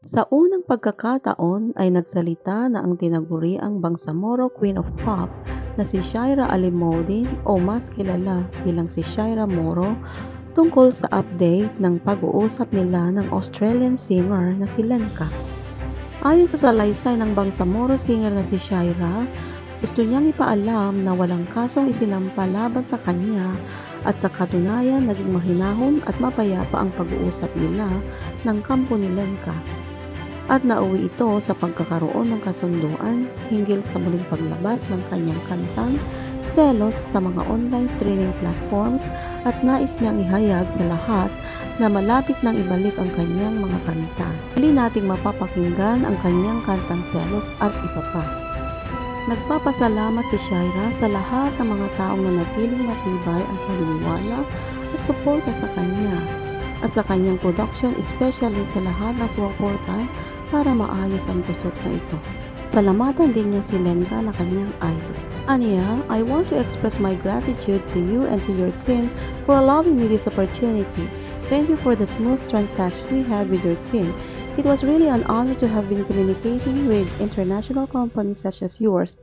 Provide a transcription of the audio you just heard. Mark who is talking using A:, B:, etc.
A: Sa unang pagkakataon ay nagsalita na ang tinaguriang Bangsamoro Queen of Pop na si Shaira Alimodin o mas kilala bilang si Shaira Moro tungkol sa update ng pag-uusap nila ng Australian singer na si Lenka. Ayon sa salaysay ng Bangsamoro singer na si Shaira, gusto niyang ipaalam na walang kasong isinampa laban sa kanya at sa katunayan naging mahinahon at mapayapa ang pag-uusap nila ng kampo ni Lenka. At nauwi ito sa pagkakaroon ng kasunduan hinggil sa muling paglabas ng kanyang kantang Selos sa mga online streaming platforms at nais niyang ihayag sa lahat na malapit nang ibalik ang kanyang mga kanta. Muli nating mapapakinggan ang kanyang kantang Selos at iba. Nagpapasalamat si Shaira sa lahat ng mga taong nanatiling matibay ang paniniwala at suporta sa kanya at sa kanyang production especially sa lahat ng suporta para maayos ang kusot na ito. Salamatan din niya si Lenka na kanyang idol. Anya, I want to express my gratitude to you and to your team for allowing me this opportunity. Thank you for the smooth transaction we had with your team. It was really an honor to have been communicating with international companies such as yours.